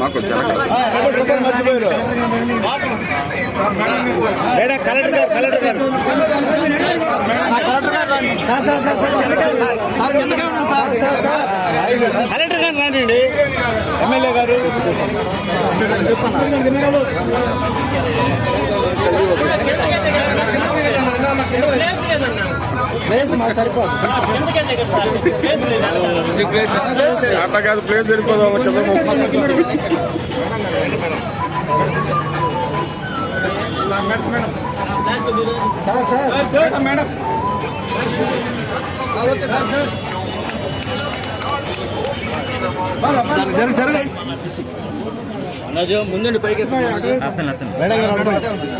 మాకు కలెక్టర్ గారు కలెక్టర్ గారు. కలెక్టర్ గారు రానండి ఎమ్మెల్యే గారు. ప్లేస్ మాకు సరిపోదు. అట్లా కాదు ప్లేస్ సరిపోదాం సార్ సార్. మేడం. జరగ జరగ ముందండి పైకి మేడం గారు అడగండి. అన్నా, అన్నా, ఆగన్నా.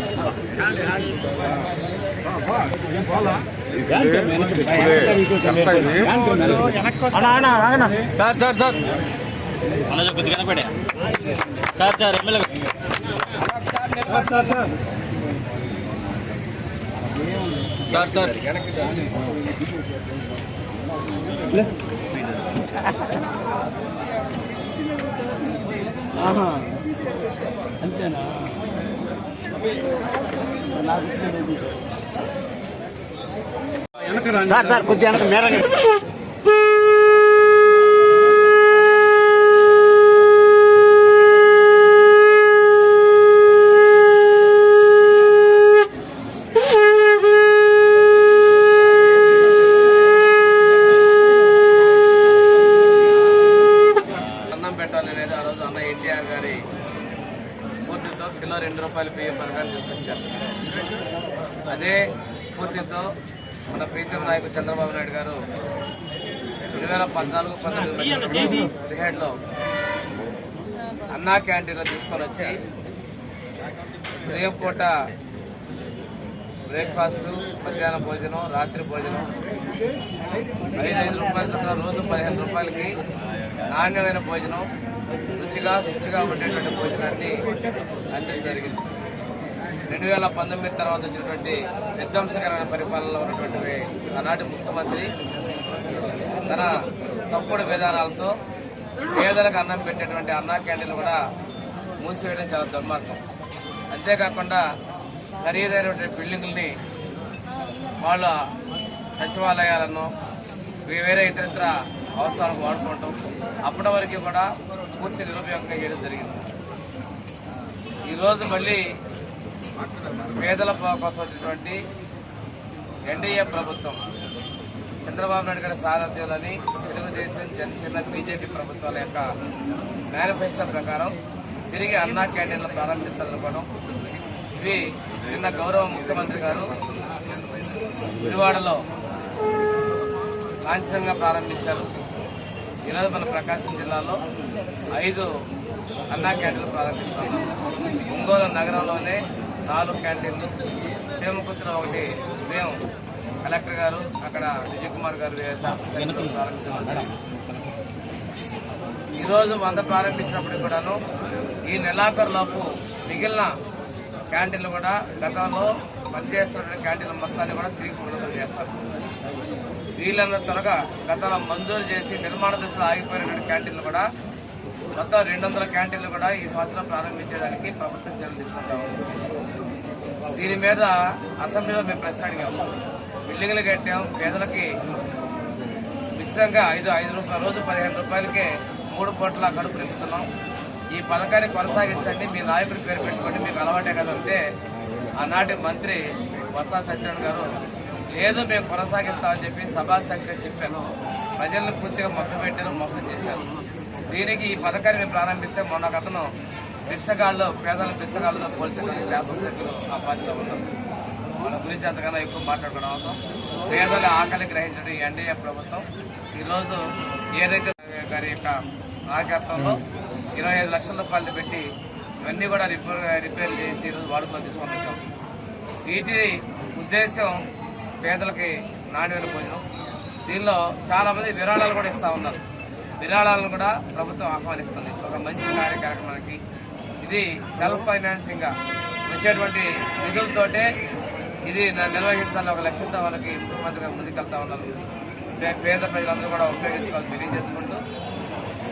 సార్ సార్ సార్ అన్న కొద్దిగా కనపడే sir sir MLA sir sir అంతేనా నాకు సార్ సార్ కొద్దిగా వెనక మేర అన్నం పెట్టాలి అనేది ఆ రోజు అన్న ఎన్టీఆర్ గారి స్ఫూర్తితో కిలో రెండు రూపాయలు బియ్యం పథకాన్ని తీసుకొచ్చారు. అదే స్ఫూర్తితో మన ప్రీతం నాయకుడు చంద్రబాబు నాయుడు గారు రెండు వేల పద్నాలుగు పంతొమ్మిది పదిహేడులో అన్నా క్యాంటీన్లో తీసుకొని వచ్చి ఉదయం పూట బ్రేక్ఫాస్ట్ మధ్యాహ్న భోజనం రాత్రి భోజనం ఐదు ఐదు రూపాయల రోజు పదిహేను రూపాయలకి నాణ్యమైన భోజనం రుచిగా శుచిగా ఉండేటువంటి భోజనాన్ని అందించడం జరిగింది. రెండు వేల పంతొమ్మిది తర్వాత వచ్చినటువంటి విధ్వంసకరమైన పరిపాలనలో ఉన్నటువంటి ఆనాటి ముఖ్యమంత్రి. తన తప్పుడు విధానాలతో పేదలకు అన్నం పెట్టేటువంటి అన్నా క్యాంటీన్లు కూడా మూసివేయడం చాలా దుర్మార్గం. అంతేకాకుండా ఖరీదైనటువంటి బిల్డింగుల్ని వాళ్ళ సచివాలయాలను వేరే ఇతరత్ర అవసరాలకు వాడుకోవటం అప్పటి వరకు కూడా పూర్తి నిరుపయోగంగా చేయడం జరిగింది. ఈరోజు మళ్ళీ పేదల కోసం వచ్చినటువంటి ఎన్డీఏ ప్రభుత్వం చంద్రబాబు నాయుడు గారి సారథ్యంలోని తెలుగుదేశం జనసేన బీజేపీ ప్రభుత్వాల యొక్క మేనిఫెస్టో ప్రకారం తిరిగి అన్నా క్యాంటీన్లు ప్రారంభించాలనుకోవడం ఇవి నిన్న గౌరవ ముఖ్యమంత్రి గారు విజయవాడలో లాంఛనంగా ప్రారంభించారు. ఈరోజు మన ప్రకాశం జిల్లాలో ఐదు అన్నా క్యాంటీన్లు ప్రారంభిస్తున్నాం. ఒంగోలు నగరంలోనే నాలుగు క్యాంటీన్లు. చేమకుర్తిలో ఒకటి ఉదయం కలెక్టర్ గారు అక్కడ విజయ్ కుమార్ గారు శాసనసభ్యులు ప్రారంభించారు ఈరోజు వంద ప్రారంభించినప్పటికి కూడాను ఈ నెలాఖరులోపు మిగిలిన క్యాంటీన్లు కూడా గతంలో పనిచేస్తున్న క్యాంటీన్ల మొత్తాన్ని కూడా తిరిగి పునరుద్ధరణ చేస్తారు. వీళ్ళన్న త్వరగా గతంలో మంజూరు చేసి నిర్మాణ దశలో ఆగిపోయినటువంటి క్యాంటీన్లు కూడా మొత్తం రెండు వందల క్యాంటీన్లు కూడా ఈ సంవత్సరం ప్రారంభించేదానికి ప్రభుత్వం చర్యలు తీసుకుంటాము దీని మీద అసెంబ్లీలో మేము ప్రశ్న అడిగాము బిల్డింగ్లు కట్టాము పేదలకి ఉచితంగా ఐదు ఐదు రూపాయల రోజు పదిహేను రూపాయలకే మూడు కోట్ల కడుపు నింపుతున్నాం. ఈ పథకాన్ని కొనసాగించండి మీ నాయకుడి పేరు పెట్టుకోండి మీకు అలవాటే కదంటే ఆనాటి మంత్రి బొత్స సత్యనారాయణ గారు లేదు మేము కొనసాగిస్తామని చెప్పి సభా సెక్రటరీ చెప్పాను ప్రజలను పూర్తిగా మభ్య పెట్టారు మోసం చేశారు. దీనికి ఈ పథకాన్ని ప్రారంభిస్తే మొన్న ఒక అతను బిచ్చగాళ్ళు పేదల బిచ్చగాళ్ళతో పోల్చేటువంటి శాసనసభ్యులు ఆ పార్టీలో ఉన్నారు. వాళ్ళ గురించి అంతకన్నా ఎక్కువ మాట్లాడుకోవడం అవసరం. పేదల ఆకలి గ్రహించడం ఎన్డీఏ ప్రభుత్వం. ఈరోజు ఏదైతే గారి యొక్క నాయకత్వంలో ఇరవై ఐదు లక్షల రూపాయలు పెట్టి ఇవన్నీ కూడా రిపేర్ రిపేర్ చేసి ఈరోజు వాడుకలో తీసుకొని వచ్చాం. వీటి ఉద్దేశం పేదలకి నాణ్యమైన భోజనం. దీనిలో చాలామంది విరాళాలు కూడా ఇస్తా ఉన్నారు. విరాళాలను కూడా ప్రభుత్వం ఆహ్వానిస్తుంది. ఒక మంచి కార్యక్రమానికి. ఇది సెల్ఫ్ ఫైనాన్సింగ్ వచ్చేటువంటి నిధులతోటే ఇది నిర్వహించాలని ఒక లక్ష్యంతో వాళ్ళకి ముఖ్యమంత్రిగా ముందుకెళ్తా ఉన్నారు పేద ప్రజలందరూ కూడా ఉపయోగించుకోవాలని తెలియజేసుకుంటూ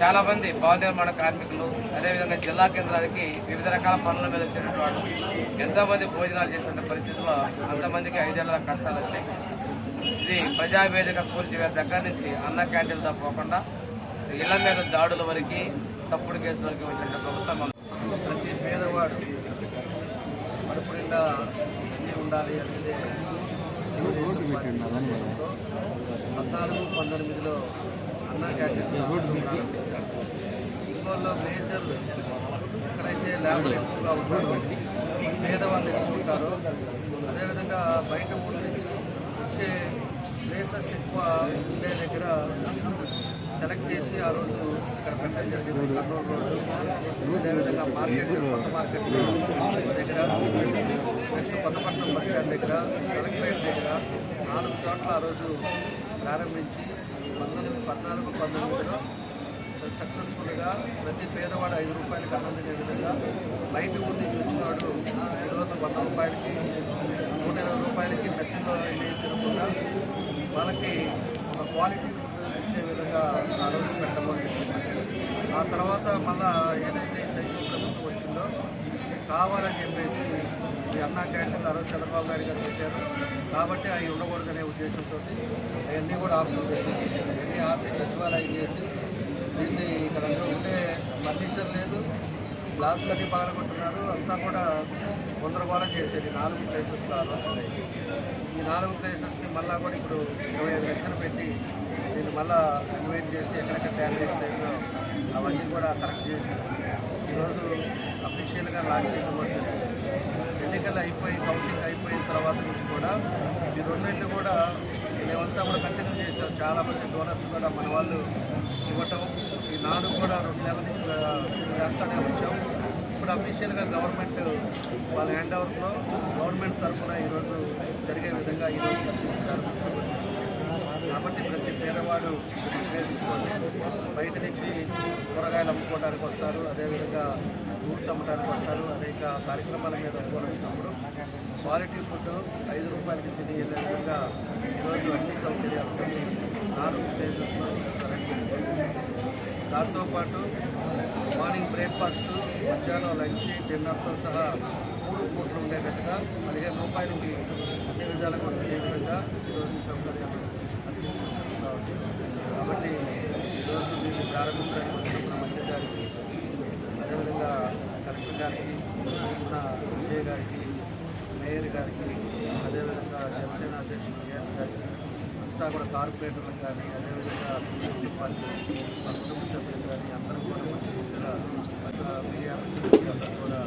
చాలామంది భవన నిర్మాణ కార్మికులు అదేవిధంగా జిల్లా కేంద్రానికి వివిధ రకాల పనుల మీద వచ్చినటువంటి వాళ్ళు. ఎంతోమంది భోజనాలు చేసిన పరిస్థితుల్లో అంతమందికి ఐదేళ్ళ కష్టాలు వచ్చాయి. ఇది ప్రజావేదిక కూల్చివేత దగ్గర నుంచి అన్న క్యాంటీన్తో పోకుండా ఇళ్ళ మీద దాడుల వరకు తప్పుడు కేసుల వరకు వచ్చిన ప్రభుత్వం ప్రతి పేదవాడు కడుపు నిండా ఉండాలి అనేది పద్నాలుగు పంతొమ్మిదిలో అన్నా క్యాంటీన్ ప్రారంభించారు మేజర్ ఎక్కడైతే ల్యాబ్లు ఎక్కువగా ఉంటారో పేదవాళ్ళు ఎక్కువ ఉంటారో అదేవిధంగా బయట ఊరి నుంచి వచ్చే ప్లేసెస్ ఎక్కువ ఉండే దగ్గర సెలెక్ట్ చేసి ఆ రోజు ఇక్కడ పెట్టడం జరిగింది. కర్నూలు రోడ్డు. అదేవిధంగా మార్కెట్ కొత్త మార్కెట్ దగ్గర. నెక్స్ట్ కొత్తపట్నం బస్ స్టాండ్ దగ్గర కలెక్టరేట్ దగ్గర నాలుగు చోట్ల ఆ రోజు ప్రారంభించి పంతొమ్మిది పద్నాలుగు పంతొమ్మిదిలో సక్సెస్ఫుల్గా ప్రతి పేదవాడు ఐదు రూపాయలకి అందించే విధంగా బయట ఊరి నుంచి వచ్చినవాడు ఈరోజు వంద రూపాయలకి నూట ఇరవై రూపాయలకి మెషిన్లో వెళ్ళి తినకుండా వాళ్ళకి ఒక క్వాలిటీ ఇచ్చే విధంగా ఆలోచన రోజు ఆ తర్వాత మళ్ళా ఏదైతే చైతన్య ప్రభుత్వం వచ్చిందో కావాలని చెప్పేసి ఈ అన్నా క్యాంటీన్ ఆ రోజు చంద్రబాబు నాయుడు గారు పెట్టారు. కాబట్టి అవి ఉండకూడదనే ఉద్దేశంతో అవన్నీ కూడా ఆపుతుంది అవన్నీ ఆపి సచివాలయం చేసి దీన్ని ఇక్కడ ఉండే ఫర్నిచర్ లేదు. గ్లాసులన్నీ పగలగొట్టున్నారు. అంతా కూడా గందరగోళం చేసేది నాలుగు ప్లేసెస్ ఆలోచన ఈ నాలుగు ప్లేసెస్ని మళ్ళా కూడా ఇప్పుడు ఇరవై ఐదు లక్షలు పెట్టి దీన్ని మళ్ళా చేసి ఎక్కడెక్కడ డ్యామేజ్ అయిందో అవన్నీ కూడా కరెక్ట్ చేసి ఈరోజు అఫీషియల్గా లాంచ్ చేయబడుతుంది ఎన్నికలు అయిపోయి కౌంటింగ్ అయిపోయిన తర్వాత నుంచి కూడా ఈ రెండింటి కూడా మేమంతా కూడా కంటిన్యూ చేసాం చాలామంది డోనర్స్ కూడా మన వాళ్ళు ఇవ్వటం ఈ నాడు కూడా రెండు నెలల నుంచి చేస్తానే వచ్చాం. ఇప్పుడు అఫీషియల్గా గవర్నమెంట్ వాళ్ళ హ్యాండ్ ఓవర్లో గవర్నమెంట్ తరఫున ఈరోజు జరిగే విధంగా ఈరోజు ప్రారంభించబడింది కాబట్టి ప్రతి పేదవాడు ఉపయోగించుకోండి బయట నుంచి కూరగాయలు అమ్ముకోవడానికి వస్తారు అదేవిధంగా ఫ్రూట్స్ అమ్మడానికి వస్తారు అనేక కార్యక్రమాల మీద అనుకోని వచ్చినప్పుడు క్వాలిటీ ఫుడ్ ఐదు రూపాయలకి తిని వెళ్ళే విధంగా ఈరోజు అన్ని సౌకర్యాలు నాలుగు ప్లేసెస్లో దాంతోపాటు మార్నింగ్ బ్రేక్ఫాస్ట్ మధ్యాహ్నం లంచ్ డిన్నర్తో సహా మూడు పూటలు ఉండేటట్టుగా పదిహేను రూపాయలకి అన్ని విధాలుగా ఉండే విధంగా ఈరోజు సౌకర్యాలు. కాబట్టి ఈరోజు దీన్ని ప్రారంభించడానికి మన మంత్రి గారికి అదేవిధంగా కలెక్టర్ గారికి మన విజయ్ గారికి మేయర్ గారికి అదేవిధంగా జనసేన అధ్యక్షుడు కేఎస్ గారికి అంతా కూడా కార్పొరేటర్లకు కానీ అదేవిధంగా మున్సిపాలిటీ మా కుటుంబ సభ్యులు కానీ అందరూ కూడా మంచి అక్కడ మీడియా అందరూ కూడా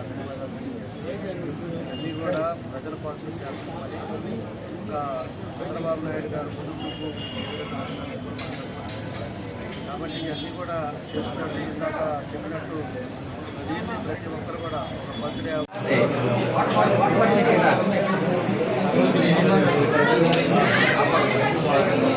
ధన్యవాదాలు అన్నీ కూడా ప్రజల కోసం చేస్తున్నామని చంద్రబాబు నాయుడు గారు ముందు కాబట్టి ఇవన్నీ కూడా చేసుకోండి ఇందాక చెప్పినట్టు దీన్ని ప్రతి ఒక్కరు కూడా ఒక బర్త్డే పక్కన